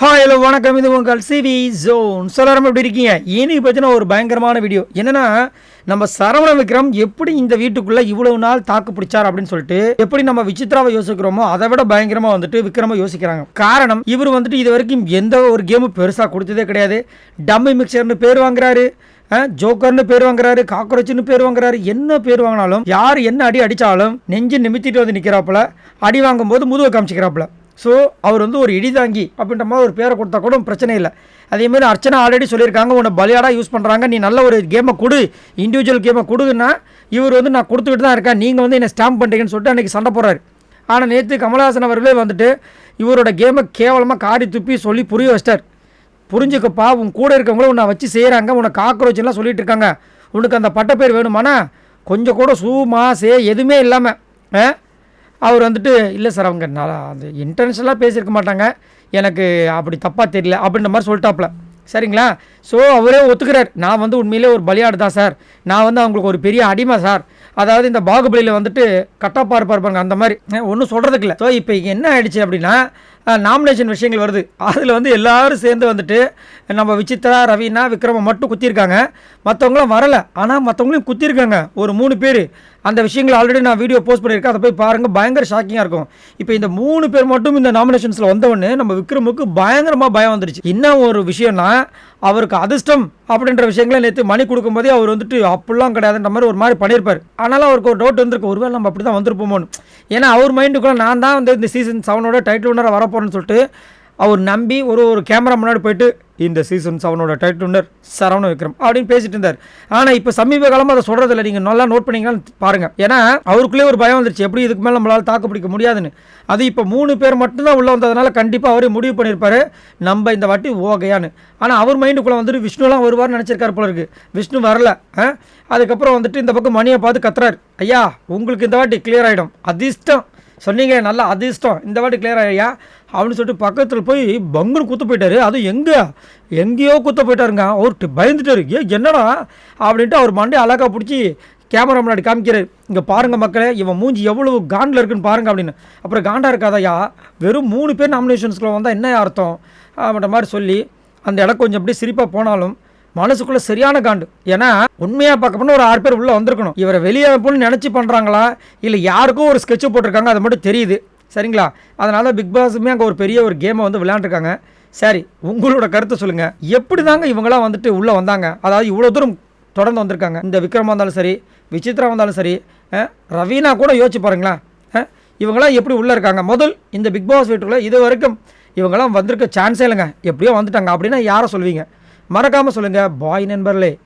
Hi hello வணக்கம். இது உங்கள் சிவி ஜோன் சொல்லாரம் எப்படி இருக்கீங்க? இன்னைக்கு பற்றின ஒரு பயங்கரமான வீடியோ என்னன்னா நம்ம சரவண விக்ரம் எப்படி இந்த வீட்டுக்குள்ளே இவ்வளவு நாள் தாக்கு பிடிச்சார் அப்படின்னு சொல்லிட்டு எப்படி நம்ம விசித்ராவை யோசிக்கிறோமோ அதை விட பயங்கரமாக வந்துட்டு விக்ரம யோசிக்கிறாங்க. காரணம் இவர் வந்துட்டு இது வரைக்கும் எந்த ஒரு கேமும் பெருசாக கொடுத்ததே கிடையாது. டம்மி மிக்சர்னு பேர் வாங்குறாரு. ஜோக்கர்னு பேர் வாங்குறாரு. காக்ரோச்னு பேர் வாங்குறாரு. என்ன பேர் வாங்கினாலும் யார் என்ன அடி அடித்தாலும் நெஞ்சு நிமித்திட்டு வந்து நிற்கிறாப்புல அடி வாங்கும்போது முதுவை காமிச்சிக்கிறாப்புல. ஸோ அவர் வந்து ஒரு இடிதாங்கி அப்படின்ற மாதிரி ஒரு பேரை கொடுத்தா கூட பிரச்சனை இல்லை. அதேமாதிரி அர்ச்சனா ஆல்ரெடி சொல்லியிருக்காங்க உன்னை பலியாடாக யூஸ் பண்ணுறாங்க நீ நல்ல ஒரு கேமை கொடு இண்டிவிஜுவல் கேமை கொடுன்னா இவர் வந்து நான் கொடுத்துக்கிட்டு தான் இருக்கேன் நீங்கள் வந்து என்னை ஸ்டாம்ப் பண்ணுறீங்கன்னு சொல்லிட்டு அன்றைக்கி சண்டை போடுறாரு. ஆனால் நேற்று கமல்ஹாசன் அவர்களே வந்துட்டு இவரோட கேமை கேவலமாக காடி துப்பி சொல்லி புரிய வச்சிட்டார். புரிஞ்சுக்கப்பா உன் கூட இருக்கவங்களும் உன்னை வச்சு செய்கிறாங்க உன்னை காக்ரோச்செல்லாம் சொல்லிட்டு இருக்காங்க. உனக்கு அந்த பட்டப்பேர் வேணுமானா கொஞ்சம் கூட சூ மாசே எதுவுமே இல்லாமல் அவர் வந்துட்டு இல்லை சார் அவங்க நல்லா அந்த இன்டர்நேஷ்னலாக பேசியிருக்க மாட்டாங்க. எனக்கு அப்படி தப்பாக தெரியல அப்படின்ற மாதிரி சொல்லிட்டாப்புல. சரிங்களா? ஸோ அவரே ஒத்துக்கிறார். நான் வந்து உண்மையிலே ஒரு பலியாடு தான் சார். நான் வந்து அவங்களுக்கு ஒரு பெரிய அடிமை சார். அதாவது இந்த பாகுபலியில் வந்துட்டு கட்டப்பா இருப்பார் பாருங்க அந்த மாதிரி. ஒன்றும் சொல்கிறதுக்கு இல்லை. ஸோ இப்போ என்ன ஆயிடுச்சு அப்படின்னா நாமினேஷன் விஷயங்கள் வருது. அதில் வந்து எல்லாரும் சேர்ந்து வந்துட்டு நம்ம விசித்ரா ரவீனா விக்ரம மட்டும் குத்திருக்காங்க மற்றவங்களாம் வரலை. ஆனால் மற்றவங்களையும் குத்திருக்காங்க ஒரு மூணு பேர். அந்த விஷயங்கள் ஆல்ரெடி நான் வீடியோ போஸ்ட் பண்ணியிருக்கேன். அதை போய் பாருங்கள் பயங்கர ஷாக்கிங்காக இருக்கும். இப்போ இந்த மூணு பேர் மட்டும் இந்த நாமினேஷன்ஸில் வந்தவொடனே நம்ம விக்ரமுக்கு பயங்கரமாக பயம் வந்துருச்சு. இன்னும் ஒரு விஷயம்னா அவருக்கு அதிர்ஷ்டம் அப்படின்ற விஷயங்களை நேற்று மணி கொடுக்கும்போதே அவர் வந்துட்டு அப்படிலாம் கிடையாதுன்ற மாதிரி ஒரு மாதிரி பண்ணியிருப்பார். ஆனாலும் அவருக்கு ஒரு டவுட் வந்திருக்கு. ஒருவேளை நம்ம அப்படி தான் வந்திருப்போமோன்னு. ஏன்னா அவர் மைண்டுக்குள்ளே நான் தான் வந்து இந்த சீசன் செவனோட டைட்டில் வின்னராக வரப்போகிறேன்னு சொல்லிட்டு அவர் நம்பி ஒரு ஒரு கேமரா முன்னாடி போயிட்டு இந்த சீசன் செவனோட டைட்டுனர் சரவண விக்ரம் அப்படின்னு பேசிட்டு இருந்தார். ஆனால் இப்போ சமீப காலமாக அதை சொல்கிறதில்ல நீங்கள் நல்லா நோட் பண்ணீங்கன்னு பாருங்கள் ஏன்னா அவருக்குள்ளே ஒரு பயம் வந்துருச்சு. எப்படி இதுக்கு மேலே நம்மளால் தாக்கு பிடிக்க முடியாதுன்னு. அது இப்போ மூணு பேர் மட்டும்தான் உள்ளே வந்ததுனால கண்டிப்பாக அவரே முடிவு பண்ணியிருப்பாரு. நம்ம இந்த வாட்டி ஓகையான்னு. ஆனால் அவர் மைண்டுக்குள்ளே வந்துட்டு விஷ்ணுலாம் வருவார்னு நினச்சிருக்காரு போல இருக்கு. விஷ்ணு வரல. அதுக்கப்புறம் வந்துட்டு இந்த பக்கம் மணியை பார்த்து கத்துறாரு. ஐயா உங்களுக்கு இந்த வாட்டி கிளியர் ஆகிடும் அதிர்ஷ்டம். சொன்னீங்க நல்லா அதிர்ஷ்டம். இந்த வாட்டி கிளியர் ஆகியா அப்படின்னு சொல்லிட்டு பக்கத்தில் போய் பங்குன்னு குத்து போயிட்டாரு. அது எங்கே? எங்கேயோ குத்த போயிட்டாருங்க. அவர் பயந்துட்டாரு. ஏ என்னடா? அப்படின்ட்டு அவர் மண்டே அழகாக பிடிச்சி கேமரா முன்னாடி காமிக்கிறார். இங்கே பாருங்கள் மக்களே இவன் மூஞ்சி எவ்வளவு காண்டில் இருக்குன்னு பாருங்க அப்படின்னு. அப்புறம் காண்டாக இருக்காதயா? வெறும் மூணு பேர் நாமினேஷன்ஸ்குள்ள வந்தால் என்ன அர்த்தம்? அப்படின்ற மாதிரி சொல்லி அந்த இடம் கொஞ்சம் அப்படியே சிரிப்பாக போனாலும் மனசுக்குள்ள சரியான காண்டு. ஏன்னா உண்மையாக பார்க்க போனால் ஒரு ஆறு பேர் உள்ளே வந்திருக்கணும். இவரை வெளியே அனுப்பணும்னு நினச்சி பண்ணுறாங்களா இல்லை யாருக்கும் ஒரு ஸ்கெட்ச் போட்டிருக்காங்க அது மட்டும் தெரியுது. சரிங்களா? அதனால் பிக் பாஸுமே அங்கே ஒரு பெரிய ஒரு கேமை வந்து விளையாண்டுருக்காங்க. சரி உங்களோட கருத்தை சொல்லுங்கள் எப்படி தாங்க இவங்களாம் வந்துட்டு உள்ளே வந்தாங்க? அதாவது இவ்வளோ தூரம் தொடர்ந்து வந்திருக்காங்க. இந்த விக்ரமா இருந்தாலும் சரி விசித்ரா வந்தாலும் சரி ரவீனா கூட யோசிச்சு பாருங்களேன் அஹ், இவங்களாம் எப்படி உள்ளே இருக்காங்க? முதல் இந்த பிக் பாஸ் வீட்டுக்குள்ளே இது வரைக்கும் இவங்களாம் வந்திருக்க சான்ஸே இல்லைங்க. எப்படியோ வந்துட்டாங்க. அப்படின்னா யாரை சொல்வீங்க? மறக்காமல் சொல்லுங்கள் பாய் நண்பர்களே.